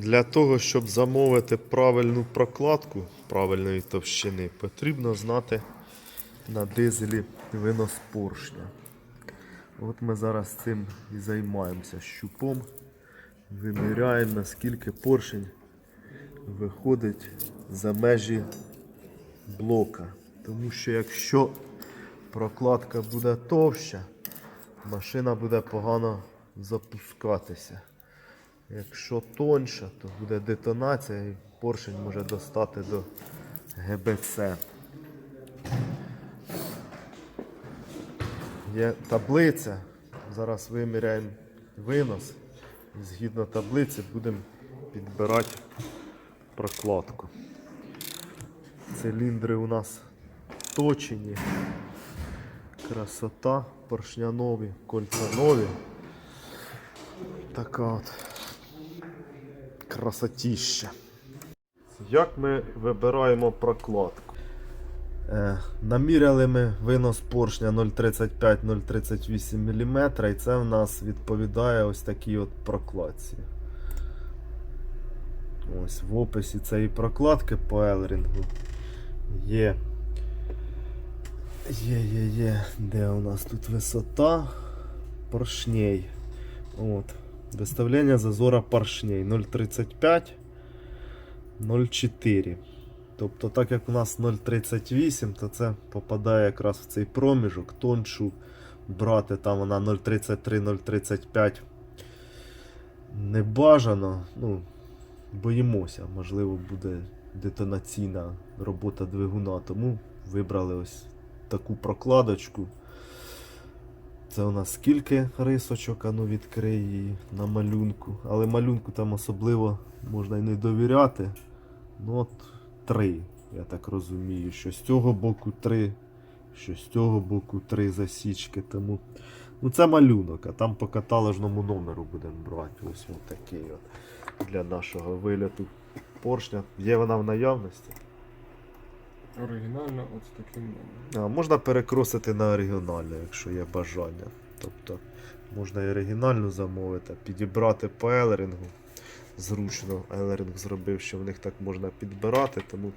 Для того, щоб замовити правильну прокладку правильної товщини, потрібно знати на дизелі винос поршня. От ми зараз цим і займаємося щупом. Виміряємо, наскільки поршень виходить за межі блока. Тому що якщо прокладка буде товща, машина буде погано запускатися. Якщо тонша, то буде детонація і поршень може достати до ГБЦ. Є таблиця. Зараз виміряємо винос. І згідно таблиці будемо підбирати прокладку. Циліндри у нас точені. Красота, поршнянові, кольцанові. Така от красотіща. Як ми вибираємо прокладку? Е, наміряли ми винос поршня 0,35-0,38 мм і це в нас відповідає ось такій от прокладці. Ось в описі цієї прокладки по елрингу є. Є, є, є. Де у нас тут висота поршней? От. Виставлення зазора поршней 0,35 0,4. Тобто, так як у нас 0,38, то це попадає якраз в цей проміжок. Тоншу брати там вона 0,33-0,35 не бажано. Ну, боїмося, можливо, буде детонаційна робота двигуна, тому вибрали ось таку прокладочку. Це у нас скільки рисочок, а ну відкрий її на малюнку. Але малюнку там особливо можна і не довіряти. Ну от три, я так розумію, що з цього боку три, що з цього боку три засічки. Тому ну це малюнок, а там по каталожному номеру будемо брати. Ось такий от для нашого вильоту поршня. Є вона в наявності. Оригінально от таким. А, можна перекросити на оригінальну, якщо є бажання. Тобто можна і оригінальну замовити, підібрати по елерингу. Зручно елеринг зробив, що в них так можна підбирати, тому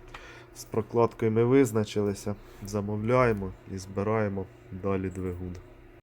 з прокладкою ми визначилися, замовляємо і збираємо далі двигун.